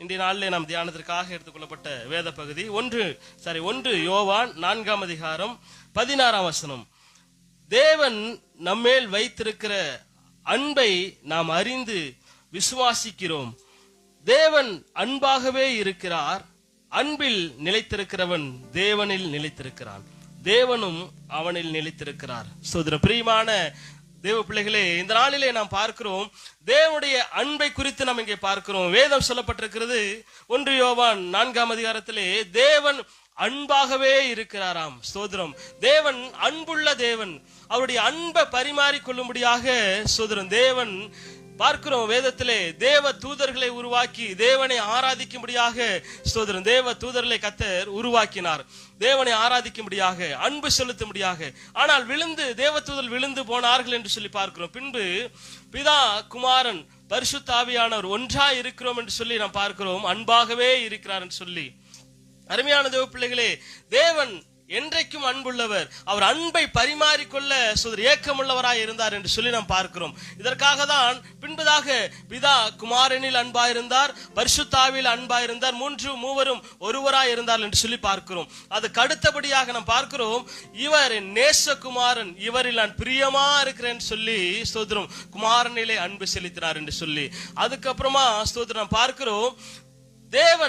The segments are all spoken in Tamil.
இன்றைய நாளிலே நாம் தியானத்திற்காக எடுத்துக்கொள்ளப்பட்ட வேத பகுதி ஒன்று சாரி ஒன்று யோவான் நான்காம் அதிகாரம் பதினாறாம் வசனம். தேவன் நம்மேல் வைத்திருக்கிற அன்பை நாம் அறிந்து விசுவாசிக்கிறோம். தேவன் அன்பாகவே இருக்கிறார். அன்பில் நிலைத்திருக்கிறவன் தேவனில் நிலைத்திருக்கிறான். தேவனும் அவனில் நிலைத்திருக்கிறார். சோதர பிரியமான தேவ பிள்ளைகளே இந்த நாளிலே நாம் பார்க்கிறோம் தேவனுடைய அன்பை குறித்து நாம் இங்கே பார்க்கிறோம். வேதம் சொல்லப்பட்டிருக்கிறது ஒன்று யோவான் நான்காம் அதிகாரத்திலே தேவன் அன்பாகவே இருக்கிறாராம். சோதரம் தேவன் அன்புள்ள தேவன். அவருடைய அன்பை பரிமாறிக் கொள்ளும்படியாக தேவன் பார்க்கிறோம் வேதத்திலே தேவ தூதர்களை உருவாக்கி தேவனை ஆராதிக்கும்படியாக சோதரன் தேவ தூதர்களை கத்தர் உருவாக்கினார். தேவனை ஆராதிக்கும்படியாக அன்பு செலுத்தும்படியாக. ஆனால் விழுந்து தேவ தூதர் விழுந்து போனார்கள் என்று சொல்லி பார்க்கிறோம். பின்பு பிதா குமாரன் பரிசுத்த தாவியானவர் ஒன்றா இருக்கிறோம் என்று சொல்லி நாம் பார்க்கிறோம். அன்பாகவே இருக்கிறார் என்று சொல்லி. அருமையான தேவ பிள்ளைகளே தேவன் என்றைக்கும் அன்புள்ளவர். அவர் அன்பை பரிமாறிக்கொள்ள சுதர் ஏக்கமுள்ளவராய் இருந்தார் என்று சொல்லி நாம் பார்க்கிறோம். இதற்காக தான் பின்பதாக பிதா குமாரனில் அன்பாயிருந்தார் பரிசுத்தாவில் அன்பாயிருந்தார் மூன்று மூவரும் ஒருவராய் இருந்தார் என்று சொல்லி பார்க்கிறோம். அதுக்கு அடுத்தபடியாக நாம் பார்க்கிறோம் இவர் நேசகுமாரன் இவரில் நான் பிரியமா இருக்கிறேன் சொல்லி ஸ்தோத்திரம் குமாரனிலே அன்பு செலுத்தினார் என்று சொல்லி. அதுக்கப்புறமா ஸ்தோத்திரம் பார்க்கிறோம்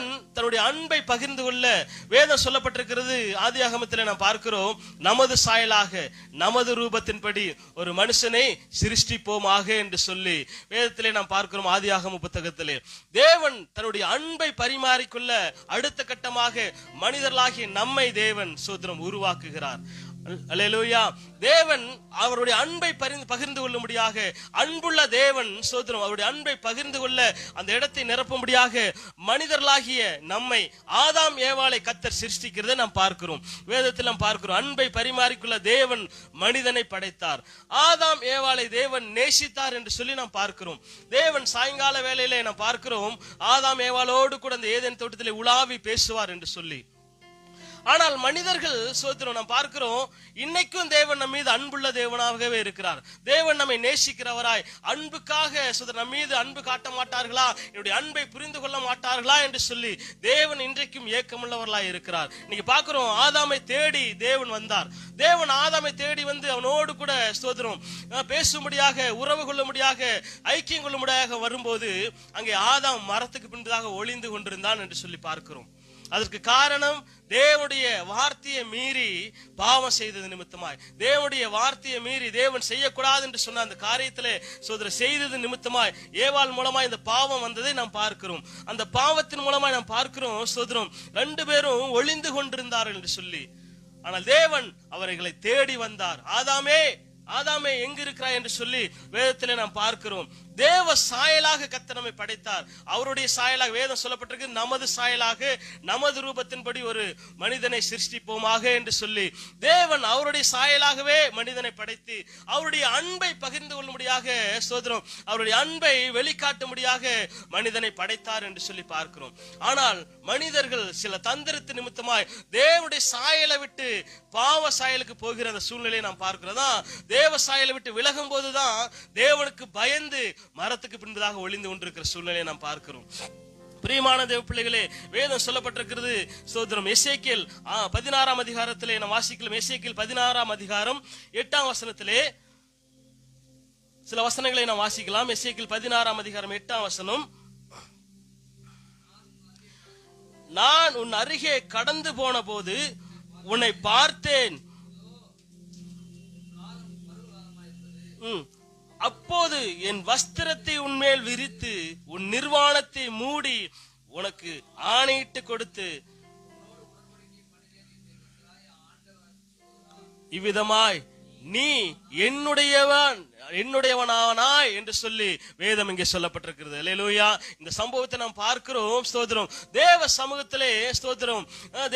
தேவன் தன்னுடைய அன்பை பகிர்ந்து கொள்ள வேதம் சொல்லப்பட்டிருக்கிறது. ஆதியாகமத்தில் நாம் பார்க்கிறோம் நமது சாயலாக நமது ரூபத்தின்படி ஒரு மனுஷனை சிருஷ்டிப்போமாக என்று சொல்லி வேதத்திலே நாம் பார்க்கிறோம் ஆதி ஆகம புத்தகத்திலே. தேவன் தன்னுடைய அன்பை பரிமாறிக்கொள்ள அடுத்த கட்டமாக மனிதர்களாகிய நம்மை தேவன் சூத்திரம் உருவாக்குகிறார். அல்லேலூயா. தேவன் அவருடைய அன்பை பரிந்து பகிர்ந்து கொள்ளும்படியாக அன்புள்ள தேவன் சோதரம் அவருடைய அன்பை பகிர்ந்து கொள்ள அந்த இடத்தை நிரப்பும்படியாக மனிதர்களாகிய நம்மை ஆதாம் ஏவாளை கத்தர் சிருஷ்டிக்கிறதை நாம் பார்க்கிறோம். வேதத்தில் நாம் பார்க்கிறோம். அன்பை பரிமாறிக்கொள்ள தேவன் மனிதனை படைத்தார். ஆதாம் ஏவாளை தேவன் நேசித்தார் என்று சொல்லி நாம் பார்க்கிறோம். தேவன் சாயங்கால வேளையிலே நாம் பார்க்கிறோம் ஆதாம் ஏவாளோடு கூட அந்த ஏதேன் தோட்டத்திலே உலாவி பேசுவார் என்று சொல்லி. ஆனால் மனிதர்கள் சோத்திரம் நாம் பார்க்கிறோம் இன்னைக்கும் தேவன் நம்ம மீது அன்புள்ள தேவனாகவே இருக்கிறார். தேவன் நம்மை நேசிக்கிறவராய் அன்புக்காக சோதர் நம் மீது அன்பு காட்ட மாட்டார்களா? என்னுடைய அன்பை புரிந்து கொள்ள மாட்டார்களா என்று சொல்லி தேவன் இன்றைக்கும் ஏக்கமுள்ளவர்களாய் இருக்கிறார். இன்னைக்கு பார்க்கிறோம் ஆதாமை தேடி தேவன் வந்தார். தேவன் ஆதாமை தேடி வந்து அவனோடு கூட ஸ்தோத்திரம் பேசும்படியாக உறவு கொள்ளும்படியாக ஐக்கியம் கொள்ளும்படியாக வரும்போது அங்கே ஆதாம் மரத்துக்கு பின்பதாக ஒளிந்து கொண்டிருந்தான் என்று சொல்லி பார்க்கிறோம். அதற்கு காரணம் தேவனுடைய வார்த்தையை மீறி பாவம் செய்தது நிமித்தமாய். தேவனுடைய வார்த்தையை மீறி தேவன் செய்யக்கூடாது என்று சொன்ன அந்த காரியத்திலே சோதர செய்தது நிமித்தமாய். ஏவாள் மூலமாய் இந்த பாவம் வந்ததை நாம் பார்க்கிறோம். அந்த பாவத்தின் மூலமாய் நாம் பார்க்கிறோம் சோதரம் ரெண்டு பேரும் ஒளிந்து கொண்டிருந்தார்கள் என்று சொல்லி. ஆனால் தேவன் அவர்களை தேடி வந்தார். ஆதாமே ஆதாமே எங்க இருக்கிறாய் என்று சொல்லி வேதத்திலே நாம் பார்க்கிறோம். தேவ சாயலாக கத்தனமை நம்மை படைத்தார். அவருடைய சாயலாக வேதம் சொல்லப்பட்டிருக்கு. நமது சாயலாக நமது ரூபத்தின்படி ஒரு மனிதனை சிருஷ்டிப்போமாக என்று சொல்லி தேவன் அவருடைய சாயலாகவே மனிதனை படைத்து அவருடைய அன்பை பகிர்ந்து கொள்ளும்படியாக சோதரம் அவருடைய அன்பை வெளிக்காட்டும்படியாக மனிதனை படைத்தார் என்று சொல்லி பார்க்கிறோம். ஆனால் மனிதர்கள் சில தந்திரத்து நிமித்தமாய் தேவனுடைய சாயலை விட்டு பாவ சாயலுக்கு போகிற அந்த சூழ்நிலையை நாம் பார்க்கிறதா தேவ சாயலை விட்டு விலகும் போதுதான் தேவனுக்கு பயந்து மரத்துக்கு பின்பதாக ஒளிந்து கொண்டிருக்கிற சூழ்நிலையை நாம் பார்க்கிறோம். பிரியமான தேவ பிள்ளைகளே வேதம் சொல்லப்பட்டிருக்கிறது. சோதரம் எசேக்கியல் ஆ, பதினாறாம் அதிகாரத்திலே நாம் வாசிக்கலாம் எசேக்கியல் பதினாறாம் அதிகாரம் எட்டாம் வசனத்திலே. சில வசனங்களை நாம் வாசிக்கலாம். எசேக்கியல் பதினாறாம் அதிகாரம் எட்டாம் வசனம். நான் உன் அருகே கடந்து போன போது உன்னை பார்த்தேன். ம். என் வஸ்திரத்தை உன்மேல் விரித்து உன் நிர்வாணத்தை மூடி உனக்கு ஆணையிட்டு கொடுத்து இவ்விதமாய் நீ என்னுடையவன். என்னுடையவனானாய் என்று சொல்லி வேதம் இங்கே சொல்லப்பட்டிருக்கிறது. லேலூயா இந்த சம்பவத்தை நாம் பார்க்கிறோம். ஸ்தோத்திரம். தேவ சமூகத்திலே ஸ்தோத்திரம்.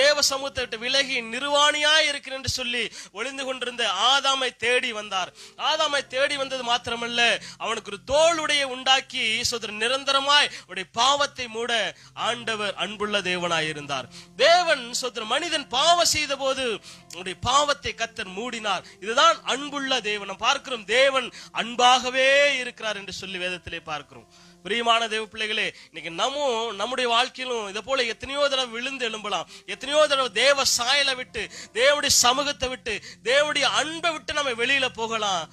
தேவ சமூகத்தை விட்டு விலகி நிர்வாணியாய் இருக்கிறேன் என்று சொல்லி ஒளிந்து கொண்டிருந்த ஆதாமை தேடி வந்தார். ஆதாமை தேடி வந்தது மாத்திரமல்ல அவனுக்கு ஒரு தோளுடைய உண்டாக்கி சோதரன் நிரந்தரமாய் உடைய பாவத்தை மூட ஆண்டவர் அன்புள்ள தேவனாய் இருந்தார். தேவன் சோதரன் மனிதன் பாவம் செய்த போது உடைய பாவத்தை கத்தர் மூடினார். இதுதான் அன்புள்ள தேவன். பார்க்கிறோம் தேவன் அன்பாகவே இருக்கிறார் என்று சொல்லி வேதத்திலே பார்க்கிறோம். பிரியமான தேவ பிள்ளைகளே இன்னைக்கு நம்மும் நம்முடைய வாழ்க்கையிலும் இதை போல எத்தனையோ தடவை விழுந்து எழும்பலாம். எத்தனையோ தடவை தேவ சாயலை விட்டு தேவடைய சமூகத்தை விட்டு தேவடைய அன்பை விட்டு நம்ம வெளியில போகலாம்.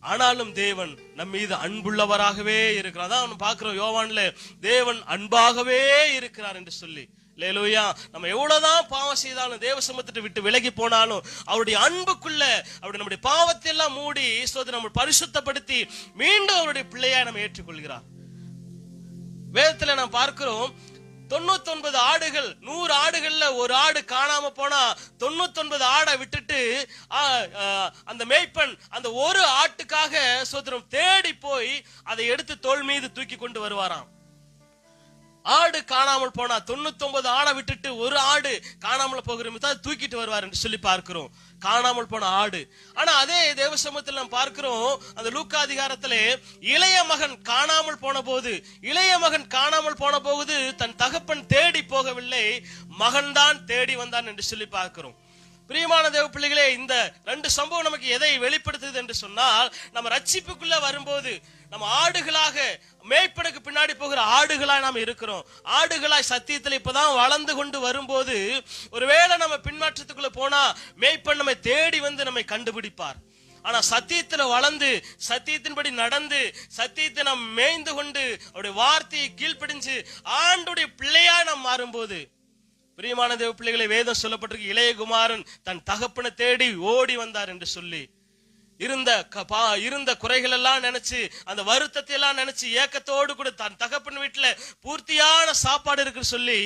ஆனாலும் தேவன் நம் மீது அன்புள்ளவராகவே இருக்கிறார். அதான் பார்க்கிறோம் யோவான்ல தேவன் அன்பாகவே இருக்கிறார் என்று சொல்லி. லேலூயா நம்ம எவ்வளவுதான் பாவம் செய்தாலும் தேவ சமத்திட்டு விட்டு விலகி போனாலும் அவருடைய அன்புக்குள்ள அவருடைய நம்முடைய பாவத்தை எல்லாம் மூடி சோதனை நம்ம பரிசுத்தப்படுத்தி மீண்டும் அவருடைய பிள்ளையா நம்ம ஏற்றுக்கொள்கிறார். வேதத்துல நாம் பார்க்கிறோம் தொண்ணூத்தி ஒன்பது ஆடுகள் நூறு ஆடுகள்ல ஒரு ஆடு காணாம போனா தொண்ணூத்தி ஒன்பது ஆடை விட்டுட்டு அந்த மேய்ப்பன் அந்த ஒரு ஆட்டுக்காக சோதரம் தேடி போய் அதை எடுத்து தோல் மீது தூக்கி கொண்டு வருவாராம். ஆடு காணாமல் போனா தொண்ணூத்தி ஒன்பது ஆடை விட்டுட்டு ஒரு ஆடு காணாமல் போகிற தூக்கிட்டு வருவார் என்று சொல்லி பார்க்கிறோம். காணாமல் போன ஆடு. ஆனா அதே தேவ சமூகத்தில் நாம் பார்க்கிறோம் அந்த லூக்கா அதிகாரத்திலே இளைய மகன் காணாமல் போன போது இளைய மகன் காணாமல் போன போது தன் தகப்பன் தேடி போகவில்லை மகன்தான் தேடி வந்தான் என்று சொல்லி பார்க்கிறோம். பிரியமான தேவ பிள்ளைகளே இந்த ரெண்டு சம்பவம் நமக்கு எதை வெளிப்படுத்துது என்று சொன்னால் நம்ம ரட்சிப்புக்குள்ள வரும்போது நம்ம ஆடுகளாக மேய்ப்பனுக்கு பின்னாடி போகிற ஆடுகளாய் நாம் இருக்கிறோம். ஆடுகளாய் சத்தியத்தில் இப்பதான் வளர்ந்து கொண்டு வரும்போது ஒருவேளை நம்ம பின்மாற்றத்துக்குள்ள போனா மேய்ப்பன் நம்மை தேடி வந்து நம்மை கண்டுபிடிப்பார். ஆனா சத்தியத்துல வளர்ந்து சத்தியத்தின்படி நடந்து சத்தியத்தை நாம் மேய்ந்து கொண்டு அவருடைய வார்த்தையை கீழ்ப்படிஞ்சு ஆண்டுடைய பிள்ளையா நாம் மாறும்போது பிரியமான தேவ பிள்ளைகளை வேதம் சொல்லப்பட்டிருக்கு இளையகுமாரன் தன் தகப்பனை தேடி ஓடி வந்தார் என்று சொல்லி இருந்த பா- இருந்த குறைகள் எல்லாம் நினைச்சு அந்த வருத்தத்தை எல்லாம் நினைச்சு ஏக்கத்தோடு கூட தன் தகப்பன் வீட்டுல பூர்த்தியான சாப்பாடு இருக்குன்னு சொல்லி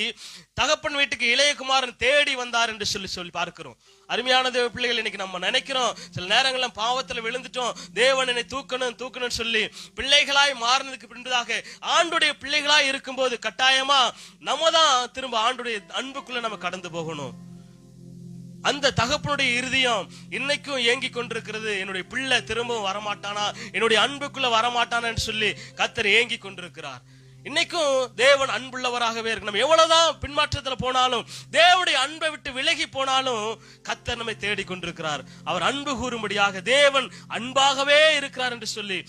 தகப்பன் வீட்டுக்கு இளையகுமாரன் தேடி வந்தார் என்று சொல்லி சொல்லி பார்க்கிறோம். அருமையான தேவ பிள்ளைகள் இன்னைக்கு நம்ம நினைக்கிறோம். சில நேரங்கள்ல பாவத்துல விழுந்துட்டோம். தேவன் என்னை தூக்கணும் தூக்கணும்னு சொல்லி பிள்ளைகளாய் மாறினதுக்கு பின்பதாக ஆண்டுடைய பிள்ளைகளாய் இருக்கும்போது கட்டாயமா நம்ம தான் திரும்ப ஆண்டுடைய அன்புக்குள்ள நம்ம கடந்து போகணும். அந்த தகப்பனுடைய இருதயம் இன்னைக்கும் ஏங்கி கொண்டிருக்கிறது. என்னுடைய பிள்ளை திரும்பவும் வரமாட்டானா? என்னுடைய அன்புக்குள்ள வரமாட்டானான்னு சொல்லி கத்தர் ஏங்கி கொண்டிருக்கிறார். இன்னைக்கும் தேவன் அன்புள்ளவராகவே இருக்கு. நம்ம எவ்வளவுதான் பின்மாற்றத்துல போனாலும் தேவனுடைய அன்பை விட்டு விலகி போனாலும் கத்தர் நம்மை தேடிக் கொண்டிருக்கிறார். அவர் அன்பு கூறும்படியாக தேவன் அன்பாகவே இருக்கிறார் என்று சொல்லி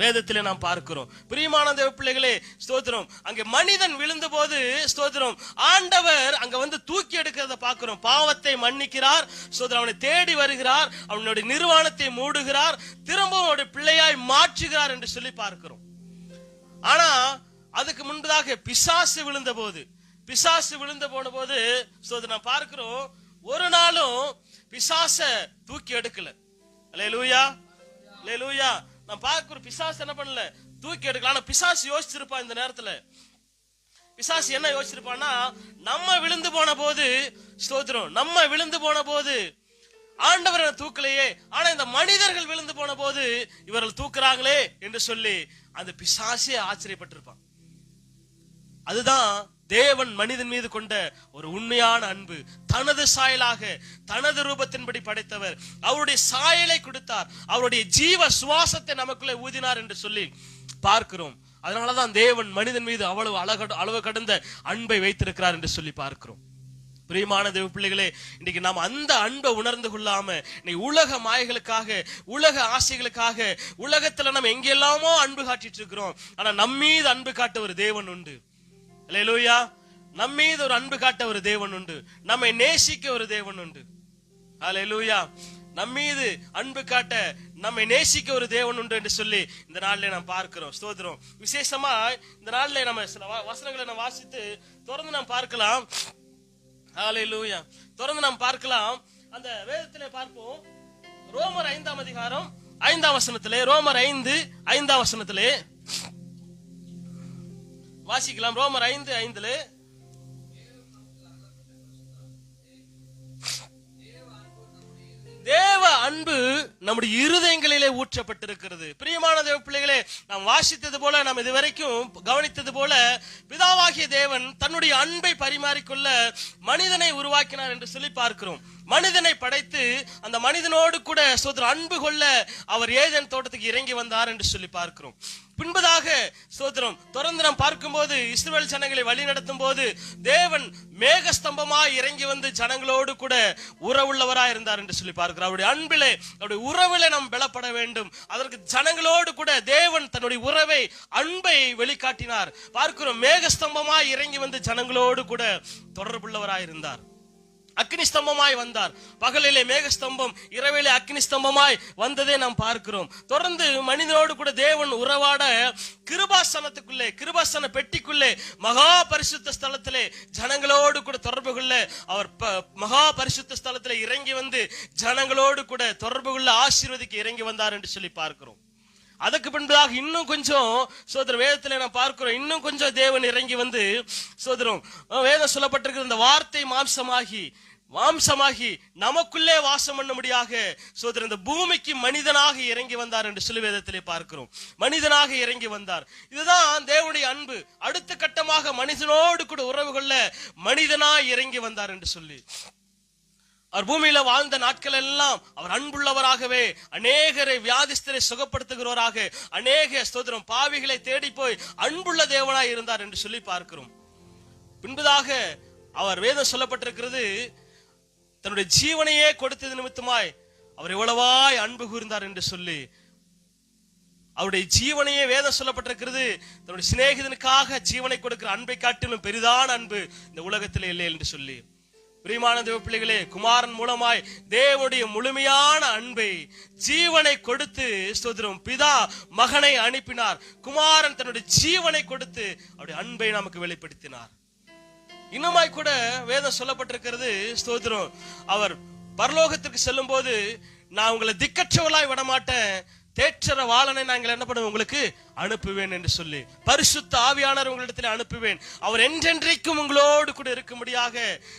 வேதத்திலே நாம் பார்க்கிறோம். பிரியமான தேவ பிள்ளைகளே ஸ்தோத்திரம். அங்கே மனிதன் விழுந்த போது ஸ்தோத்திரம் ஆண்டவர் அங்க வந்து தூக்கி எடுக்கிறத பார்க்கிறோம். பாவத்தை மன்னிக்கிறார் ஸ்தோத்திரம் அவனை தேடி வருகிறார் அவனுடைய நிர்வாணத்தை மூடுகிறார் திரும்பவும் அவனுடைய பிள்ளையாய் மாற்றுகிறார் என்று சொல்லி பார்க்கிறோம். ஆனா அதுக்கு முன்பதாக பிசாசு விழுந்த போது பிசாசு விழுந்த போன போது ஸ்தோத்திரம் பார்க்கிறோம் ஒரு நாளும் பிசாச தூக்கி எடுக்கல. அல்லேலூயா. அல்லேலூயா. நான் பார்க்குற பிசாசு என்ன பண்ணல? தூக்கி எடுக்கலாம் ஆனா பிசாசு யோசிச்சிருப்பான் இந்த நேரத்துல. பிசாசு என்ன யோசிச்சிருப்பான்னா நம்ம விழுந்து போன போது ஸ்தோத்திரம் நம்ம விழுந்து போன போது ஆண்டவர் என்ன தூக்கலையே ஆனா இந்த மனிதர்கள் விழுந்து போன போது இவர்கள் தூக்குறாங்களே என்று சொல்லி அந்த பிசாசே ஆச்சரியப்பட்டிருப்பான். அதுதான் தேவன் மனிதன் மீது கொண்ட ஒரு உண்மையான அன்பு. தனது சாயலாக தனது ரூபத்தின்படி படைத்தவர். அவருடைய சாயலை கொடுத்தார். அவருடைய ஜீவ சுவாசத்தை நமக்குள்ளே ஊதினார் என்று சொல்லி பார்க்கிறோம். அதனாலதான் தேவன் மனிதன் மீது அவ்வளவு அழக அளவு கடந்த அன்பை வைத்திருக்கிறார் என்று சொல்லி பார்க்கிறோம். பிரியமான தேவ பிள்ளைகளே இன்னைக்கு நாம் அந்த அன்பை உணர்ந்து கொள்ளாம இன்னைக்கு உலக மாயைகளுக்காக உலக ஆசைகளுக்காக உலகத்துல நம்ம எங்கெல்லாமோ அன்பு காட்டிட்டு இருக்கிறோம். ஆனா நம்மீது அன்பு காட்ட ஒரு தேவன் உண்டு. அல்லேலூயா நம்ம மீது ஒரு அன்பு காட்ட ஒரு தேவன் உண்டு. நம்மை நேசிக்க ஒரு தேவன் உண்டு. அலையலூயா நம் மீது அன்பு காட்ட நம்மை நேசிக்க ஒரு தேவன் உண்டு என்று சொல்லி இந்த நாளில் நாம் பார்க்கிறோம். ஸ்தோத்திரம். விசேஷமா இந்த நாளில் நம்ம சில வசனங்களை நம்ம வாசித்து தொடர்ந்து நாம் பார்க்கலாம். அலையலூயா தொடர்ந்து நாம் பார்க்கலாம். அந்த வேதத்திலே பார்ப்போம். ரோமர் ஐந்தாம் அதிகாரம் ஐந்தாம் வசனத்திலே ரோமர் ஐந்து ஐந்தாம் வசனத்திலே வாசிக்கலாம். ரோமர் ஐந்து ஐந்துல. தேவ அன்பு நம்முடைய இருதயங்களிலே ஊற்றப்பட்டிருக்கிறது. பிரியமான தேவ பிள்ளைகளே நாம் வாசித்தது போல நாம் இதுவரைக்கும் கவனித்தது போல பிதாவாகிய தேவன் தன்னுடைய அன்பை பரிமாறிக்கொள்ள மனிதனை உருவாக்கினார் என்று சொல்லி பார்க்கிறோம். மனிதனை படைத்து அந்த மனிதனோடு கூட சோதர அன்பு கொள்ள அவர் ஏதேன் தோட்டத்துக்கு இறங்கி வந்தார் என்று சொல்லி பார்க்கிறோம். பின்பதாக சோதரம் தொடர்ந்து பார்க்கும்போது இஸ்ரேல் ஜனங்களை வழி நடத்தும் போது தேவன் மேகஸ்தம்பமாய் இறங்கி வந்து ஜனங்களோடு கூட உறவுள்ளவராய் இருந்தார் என்று சொல்லி பார்க்கிறோம். அவருடைய அன்பிலே அவருடைய உறவிலே நாம் பலப்பட வேண்டும். அதற்கு ஜனங்களோடு கூட தேவன் தன்னுடைய உறவை அன்பை வெளிக்காட்டினார். பார்க்கிறோம் மேகஸ்தம்பமாய் இறங்கி வந்து ஜனங்களோடு கூட தொடர்புள்ளவராய் இருந்தார். அக்னி ஸ்தம்பமாய் வந்தார். பகலிலே மேகஸ்தம்பம் இரவிலே அக்னி ஸ்தம்பமாய் வந்ததை நாம் பார்க்கிறோம். தொடர்ந்து மனிதனோடு கூட தேவன் உறவாட கிருபாசனத்துக்குள்ளே கிருபாசன பெட்டிக்குள்ளே மகா பரிசுத்த ஸ்தலத்திலே ஜனங்களோடு கூட தொடர்பு கொள்ள அவர் ப- மகா பரிசுத்த ஸ்தலத்திலே இறங்கி வந்து ஜனங்களோடு கூட தொடர்பு கொள்ள ஆசீர்வதிக்கு இறங்கி வந்தார் என்று சொல்லி பார்க்கிறோம். அதுக்கு பின்பதாக இன்னும் கொஞ்சம் சோதரம் வேதத்தில் நான் பார்க்கிறோம் இன்னும் கொஞ்சம் தேவன் இறங்கி வந்து சோதரம் வேதம் சொல்லப்பட்டிருக்கிற இந்த வார்த்தை மாம்சமாகி மாம்சமாகி நமக்குள்ளே வாசம் பண்ணும்படியாக சோதரன் இந்த பூமிக்கு மனிதனாக இறங்கி வந்தார் என்று சொல்லி வேதத்திலே பார்க்கிறோம். மனிதனாக இறங்கி வந்தார். இதுதான் தேவனுடைய அன்பு. அடுத்த கட்டமாக மனிதனோடு கூட உறவு கொள்ள மனிதனாய் இறங்கி வந்தார் என்று சொல்லி. அவர் பூமியில வாழ்ந்த நாட்கள் எல்லாம் அவர் அன்புள்ளவராகவே அநேகரை வியாதிஸ்தரை சுகப்படுத்துகிறவராக அநேக ஸ்தோத்திரம் பாவிகளை தேடி போய் அன்புள்ள தேவனாய் இருந்தார் என்று சொல்லி பார்க்கிறோம். பின்பதாக அவர் வேதம் சொல்லப்பட்டிருக்கிறது தன்னுடைய ஜீவனையே கொடுத்தது நிமித்தமாய் அவர் எவ்வளவாய் அன்பு கூர்ந்தார் என்று சொல்லி. அவருடைய ஜீவனையே வேதம் சொல்லப்பட்டிருக்கிறது தன்னுடைய சிநேகிதனுக்காக ஜீவனை கொடுக்கிற அன்பை காட்டிலும் பெரிதான அன்பு இந்த உலகத்தில் இல்லை என்று சொல்லி. பிரியமான தேவ பிள்ளைகளே குமாரன் மூலமாய் தேவனுடைய முழுமையான அன்பை ஜீவனை கொடுத்து ஸ்தோத்திரம். பிதா மகனை அனுப்பினார். குமாரன் தன்னுடைய ஜீவனை கொடுத்து அவருடைய அன்பை நமக்கு வெளிப்படுத்தினார். இன்னுமாய் கூட வேதம் சொல்லப்பட்டிருக்கிறது ஸ்தோத்திரம். அவர் பரலோகத்திற்கு செல்லும் போது நான் உங்களை திக்கற்றவளாய் விடமாட்டேன். தேற்றர வாளனை நாங்கள் என்ன பண்ணுவோம் உங்களுக்கு அனுப்புவேன் என்று சொல்லி பரிசுத்த ஆவியானவர் உங்களிடத்தில் அனுப்புவேன். அவர் என்றென்றைக்கும் உங்களோடு கூட இருக்கும்படியாக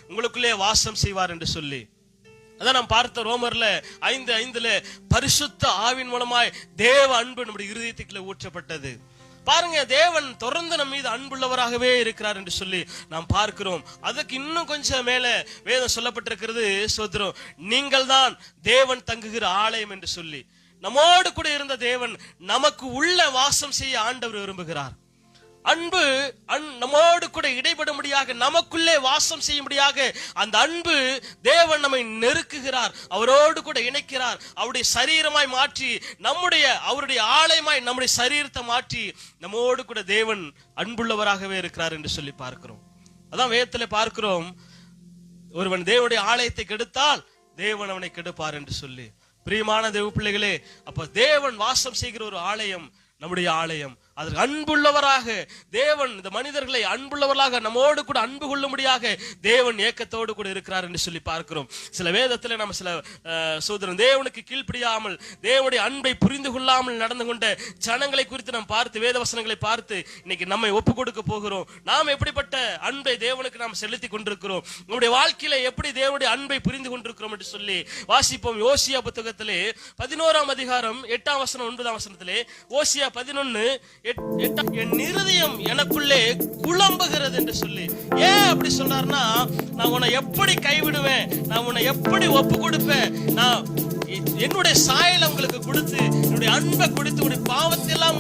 உங்களுக்குள்ளே வாசம் செய்வார் என்று சொல்லி. அதான் நாம் பார்த்த ரோமர்ல ஐந்து ஐந்துல பரிசுத்த ஆவின் மூலமாய் தேவ அன்பு நம்முடைய இருதயத்துக்குள்ள ஊற்றப்பட்டது. பாருங்க தேவன் தொடர்ந்து நம் மீது அன்புள்ளவராகவே இருக்கிறார் என்று சொல்லி நாம் பார்க்கிறோம். அதுக்கு இன்னும் கொஞ்சம் மேல வேதம் சொல்லப்பட்டிருக்கிறது சோதரம் நீங்கள் தான் தேவன் தங்குகிற ஆலயம் என்று சொல்லி. நம்மோடு கூட இருந்த தேவன் நமக்கு உள்ள வாசம் செய்ய ஆண்டவர் விரும்புகிறார். அன்பு அன் நம்மோடு கூட இடைபடும்படியாக நமக்குள்ளே வாசம் செய்யும்படியாக அந்த அன்பு தேவன் நம்மை நெருக்குகிறார் அவரோடு கூட இணைக்கிறார் அவருடைய சரீரமாய் மாற்றி நம்முடைய அவருடைய ஆலயமாய் நம்முடைய சரீரத்தை மாற்றி நம்மோடு கூட தேவன் அன்புள்ளவராகவே இருக்கிறார் என்று சொல்லி பார்க்கிறோம். அதான் வேதத்தில் பார்க்கிறோம் ஒருவன் தேவனுடைய ஆலயத்தை கெடுத்தால் தேவன் அவனை கெடுப்பார் என்று சொல்லி. பிரியமான தேவ பிள்ளைகளே அப்ப தேவன் வாசம் செய்கிற ஒரு ஆலயம் நம்முடைய ஆலயம். அதற்கு அன்புள்ளவராக தேவன் இந்த மனிதர்களை அன்புள்ளவர்களாக நம்மோடு கூட அன்பு கொள்ளும்படியாக தேவன் ஏக்கத்தோடு கூட இருக்கிறார் என்று சொல்லி பார்க்கிறோம். சில வேதத்தில் நம்ம சில சோதரன் தேவனுக்கு கீழ்ப்படியாமல் தேவனுடைய அன்பை புரிந்து கொள்ளாமல் நடந்து கொண்ட ஜனங்களை குறித்து நாம் பார்த்து வேத வசனங்களை பார்த்து இன்னைக்கு நம்மை ஒப்பு கொடுக்க போகிறோம். நாம் எப்படிப்பட்ட அன்பை தேவனுக்கு நாம் செலுத்தி கொண்டிருக்கிறோம்? நம்முடைய வாழ்க்கையில எப்படி தேவனுடைய அன்பை புரிந்து கொண்டிருக்கிறோம் என்று சொல்லி வாசிப்போம். யோசியா புத்தகத்திலே பதினோராம் அதிகாரம் எட்டாம் வசனம் ஒன்பதாம் வசனத்திலே ஓசியா பதினொன்னு என் இருதயம் எனக்குள்ளே குழம்புகிறது என்று சொல்லி. ஏன் அப்படி சொன்னார்னா நான் உன்னை எப்படி கைவிடுவேன் நான் உன்னை எப்படி ஒப்பு கொடுப்பேன் நான் என்னுடைய சாயலை உங்களுக்கு கொடுத்து என்னுடைய அன்பை கொடுத்து உடைய பாவத்தை எல்லாம்